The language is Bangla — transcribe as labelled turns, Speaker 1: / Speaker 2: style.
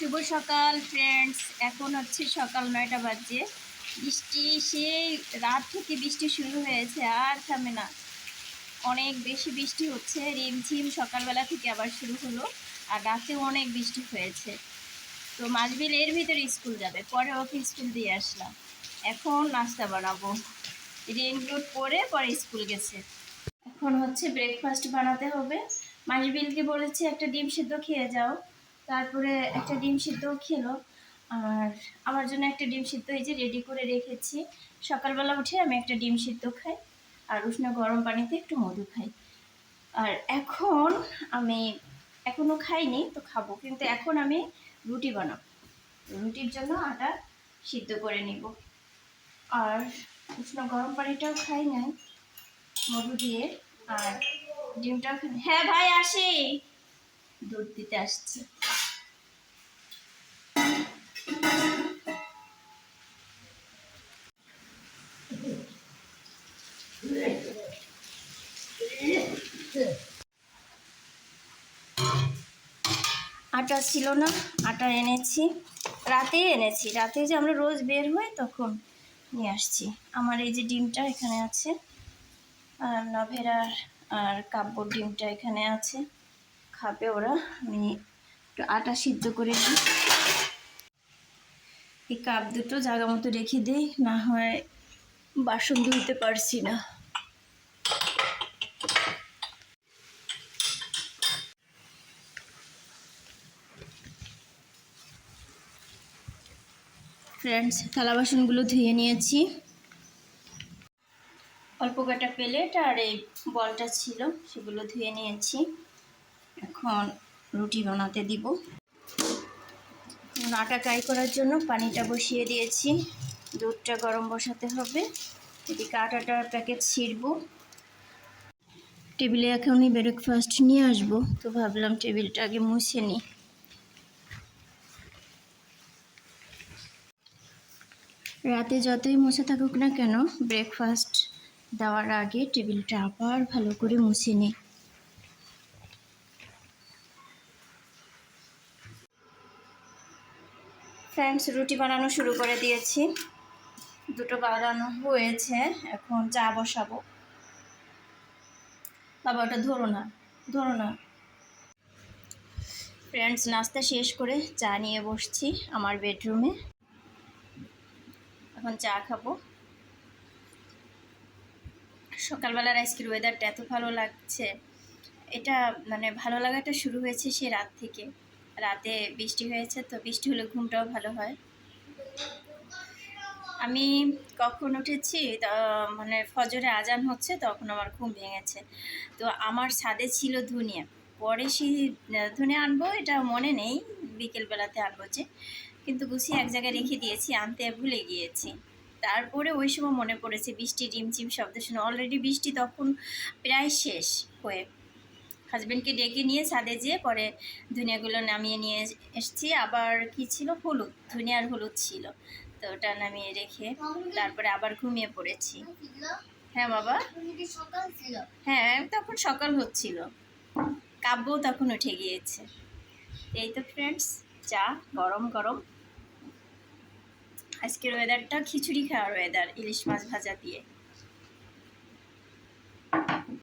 Speaker 1: শুভ সকাল ফ্রেন্ডস এখন হচ্ছে সকাল নয়টা বাজে। বৃষ্টি, সেই রাত থেকে বৃষ্টি শুরু হয়েছে, আর থামে না। অনেক বেশি বৃষ্টি হচ্ছে, রিমঝিম সকালবেলা থেকে আবার শুরু হলো, আর রাতেও অনেক বৃষ্টি হয়েছে। তো মাসবিল এর ভিতরে স্কুল যাবে, পরে ওকে স্কুল দিয়ে আসলাম। এখন নাস্তা বানাবো। রেনকোট পরে পরে স্কুল গেছে। এখন হচ্ছে ব্রেকফাস্ট বানাতে হবে। মাসবিলকে বলেছি, একটা ডিম সিদ্ধ খেয়ে যাও। তারপরে একটা ডিম সিদ্ধ খেলো। আর আমার জন্য একটা ডিম সিদ্ধ এই যে রেডি করে রেখেছি। সকালবেলা উঠে আমি একটা ডিম সিদ্ধ খাই আর উষ্ণ গরম পানিতে একটু মধু খাই। আর এখন আমি এখনও খাইনি, তো খাব। কিন্তু এখন আমি রুটি বানাবো। রুটির জন্য আটা সিদ্ধ করে নিব। আর উষ্ণ গরম পানিটাও খাই নাই, মধু দিয়ে। আর ডিমটাও হ্যাঁ ভাই, আসি। দুধ দিতে আসছি। আটা ছিল না, আটা এনেছি। রাতেই এনেছি। রাতে যে আমরা রোজ বের হই তখন নিয়ে আসছি। আমার এই যে ডিমটা এখানে আছে, আর নভেরার আর কাব্যর ডিমটা এখানে আছে। খাবে ওরা, আমি একটু আটা সিদ্ধ করে দিই এই কাপ দুটো জায়গা মতো রেখে দিই, না হয় বাসন ধুইতে পারছি না। ফ্রেন্ডস থালা বাসনগুলো ধুয়ে নিয়েছি। অল্প কটা প্লেট আর এই বলটা ছিল, সেগুলো ধুয়ে নিয়েছি। এখন রুটি বানাতে দিব। আটা ট্রাই করার জন্য পানিটা বসিয়ে দিয়েছি। দুধটা গরম বসাতে হবে। এদিকে আটাটার প্যাকেট ছিঁড়ব। টেবিলে এখনই ব্রেকফাস্ট নিয়ে আসব। তো ভাবলাম টেবিলটা আগে মুছে নিই। রাতে যতই মুছে থাকুক না কেন ব্রেকফাস্ট দেওয়ার আগে টেবিলটা আবার ভালো করে মুছে নিই ফ্রেন্ডস রুটি বানানো শুরু করে দিয়েছি। দুটো বানানো হয়েছে, এখন চা বসাবো। বাবা, ওটা ধরো না ধরো না। ফ্রেন্ডস নাস্তা শেষ করে চা নিয়ে বসছি আমার বেডরুমে এখন চা খাব। সকালবেলার আজকের ওয়েদারটা এত ভালো লাগছে। এটা মানে ভালো লাগাটা শুরু হয়েছে সে রাত থেকে। রাতে বৃষ্টি হয়েছে তো বৃষ্টি হলে ঘুমটাও ভালো হয়। আমি কখন উঠেছি? মানে ফজরে আজান হচ্ছে, তখন আমার ঘুম ভেঙেছে। তো আমার ছাদে ছিল ধুনিয়া। পরে সেই ধুনিয়া আনব, এটা মনে নেই, বিকেলবেলাতে আনব যে। কিন্তু গুছিয়ে এক জায়গায় রেখে দিয়েছি, আনতে ভুলে গিয়েছি। তারপরে ওই সময় মনে পড়েছে বৃষ্টি রিমঝিম শব্দ শুনে। অলরেডি বৃষ্টি তখন প্রায় শেষ হয়ে হাজব্যান্ডকে ডেকে নিয়ে ছাদে যেয়ে পরে ধনিয়াগুলো নামিয়ে নিয়ে এসেছি। আবার কি ছিল? হলুদ। ধনিয়ার হলুদ ছিল। তো ওটা নামিয়ে রেখে তারপরে আবার ঘুমিয়ে পড়েছি। হ্যাঁ বাবা? হ্যাঁ তখন সকাল হচ্ছিল। কাব্যও তখন উঠে গিয়েছে। এই তো ফ্রেন্ডস চা গরম গরম। আজকের ওয়েদারটা খিচুড়ি খাওয়ার ওয়েদার ইলিশ মাছ ভাজা দিয়ে।